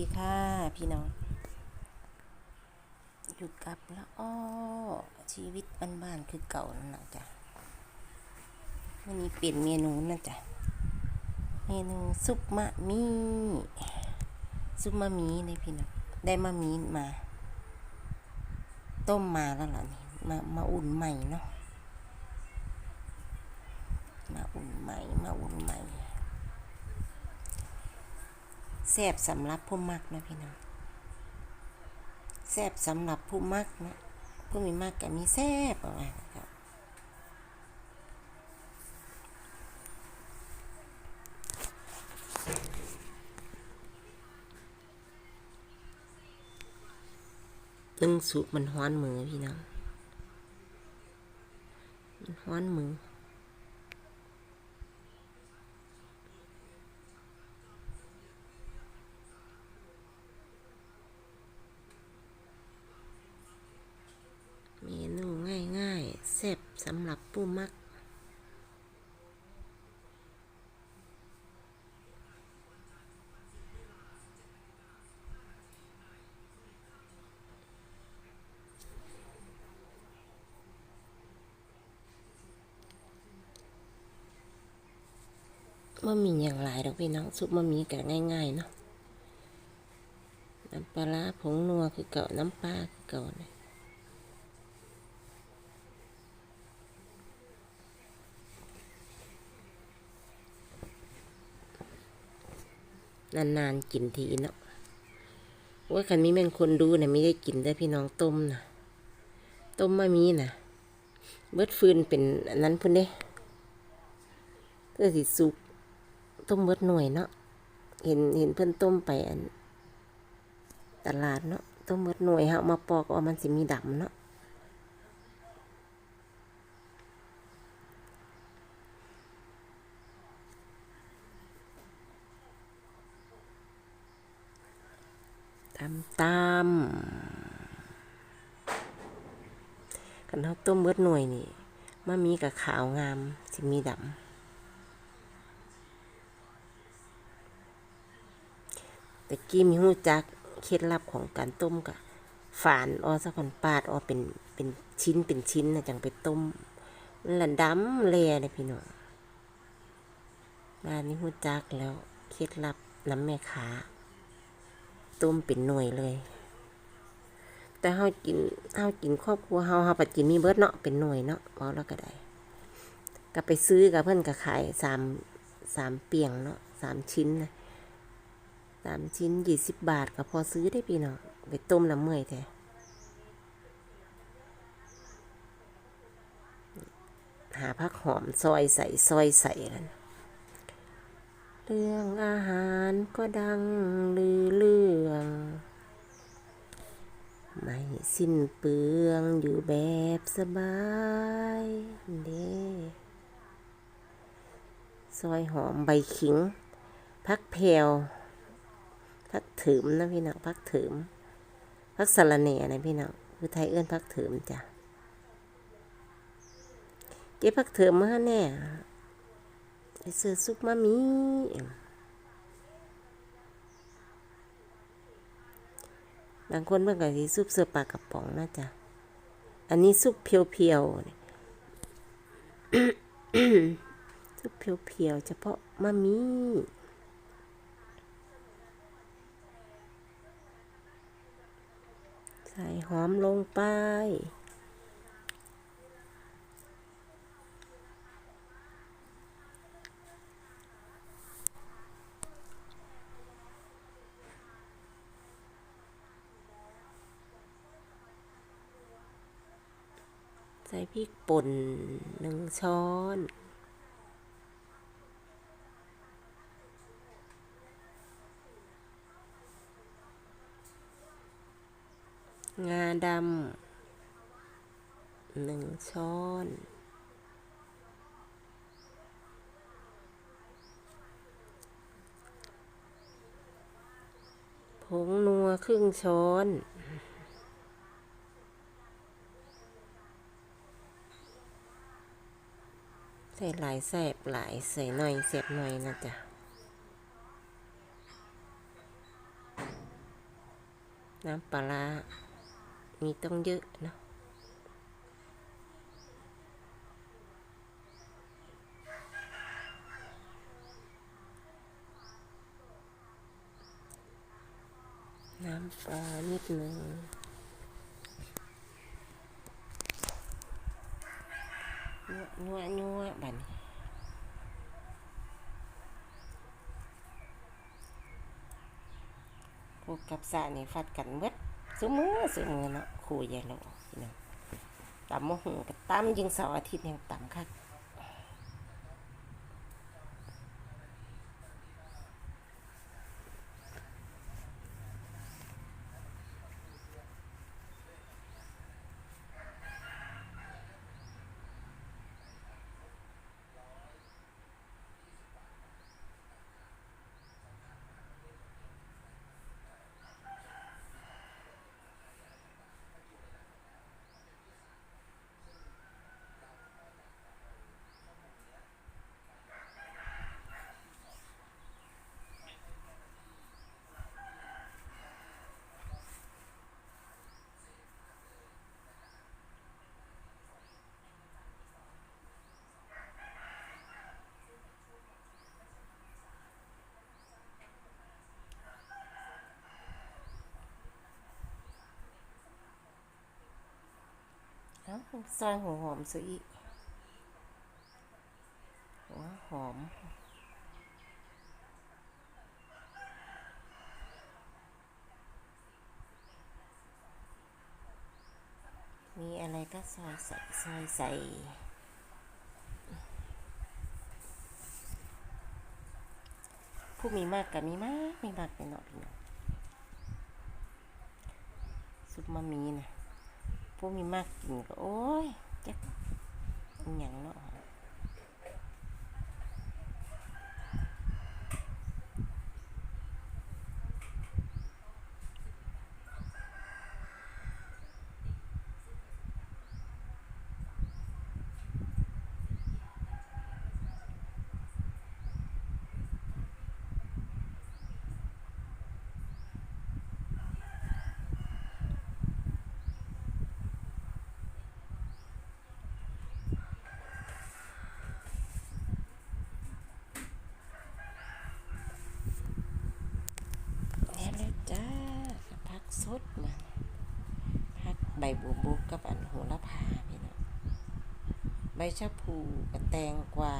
ดีค่ะพี่น้อง อยู่กับละอ้อชีวิตบ้านๆคือเก่านั่นแหละจ้ะวันนี้เปลี่ยนเมนูนะจ๊ะเมนูซุปมะมีซุปมะมีเลยพี่น้อง ได้มะมีมา ต้มมาแล้วล่ะนี่มามาอุ่นใหม่เนาะมาอุ่นใหม่มาอุ่นใหม่ แซบสำหรับผู้มักนะพี่น้องแซบสำหรับผู้มักนะผู้มีมักก็มีแซบเอาไว้นะครับนึ่งสุกมันฮ้อนมือพี่น้องมันฮ้อนมือ เมนูง่ายๆแซ่บสำหรับผู้มักว่ามีอย่างไรดอกพี่น้องซุปมะหมี่กะง่ายๆเนาะน้ำปลาผงนัวคือเก่าน้ำปลาคือเก่าเลย นานๆกินทีเนาะว่าคันมีแม่นคนดูนะไม่ได้กินได้พี่น้องต้มนะต้มมะมี่นะเบิดฟืนเป็นอันนั้นพุ่นเด้เพื่อสิสุกต้มเบิดหน่วยเนาะเห็นเห็นเพื่อนต้มไปอันตลาดเนาะต้มเบิดหน่วยเฮามาปอกว่ามันสิมีดำเนาะ ตำตามกันเฮาต้มเบิดหน่วยนี่มามีกับขาวงามสิมีดำแต่กี้มีหูจักเคล็ดลับของการต้มกะฝานออสักคนปาดออเป็นเป็นชิ้นเป็นชิ้นนะจังไปต้มมันละดำแลเลยพี่น้องบ้านนี้หูจักแล้วเคล็ดลับน้ำแม่ขา ต้มเป็นหน่วยเลย แต่เฮากินเฮากินครอบครัวเฮาเฮาปัจจิมีเบิดเนาะเป็นหน่วยเนาะเอาแล้วก็ได้ก็ไปซื้อกับเพื่อนก็ขายสามสามเปียงเนาะสามชิ้นนะสามชิ้นยี่สิบบาทก็พอซื้อได้พี่เน้องไปต้มน้ำเมื่อยแท้หาผักหอมซอยใส่ซอยใส่กันเรื่องอาหารก็ดังลือเรื่อง ไม่สิ้นเปลืองอยู่แบบสบายเด้ซอยหอมใบขิง พักแพวพักถืมนะพี่น้องพักถืมพักสะระแหน่นะพี่น้องคือไทยเอื้อนพักถืมจ้ะเก็บพักถืมมาแน่ ไปซื้อซุปมามีบางคนเพิ่นก็สิซุปเสือปลากระป๋องนะจ๊ะ อันนี้ซุปเพียวๆนี่ซุปเพียวๆเฉพาะมะมีใส่หอมลงไป ส่พริกป่นหนึ่งช้อน งาดำหนึ่งช้อนผงนัวครึ่งช้อน ส่หลายแสบหลายใส่หน่อยแสบหน่อยนะจ๊ะน้ำปลาร้ามีต้องเยอะเนาะน้ำปลานิดนึง นัวนัวนัวบัดนพวกกับสานี่ฟัดกันเบิดสุมือสุมือเนาะคู่ใหญ่เราพี่น้องตำมะฮุงกับตำยิงเสาร์อาทิตย์ยังตำคัก ซอยหัวหอมซะอีกหัวหอม มีอะไรก็ซอยใส่ซอยใส่ผู้มีมากกับมีมากมีมากไปเนาะพี่น้องซุปมะมีนะ ผู้มีมากกินก็โอ้ยจักอหย่างเนาะแล้วเลยจ้าพักสดมาพักใบบัวบุกกับอันโหระพาพี่น้อง ใบชะพูกับแตงกวา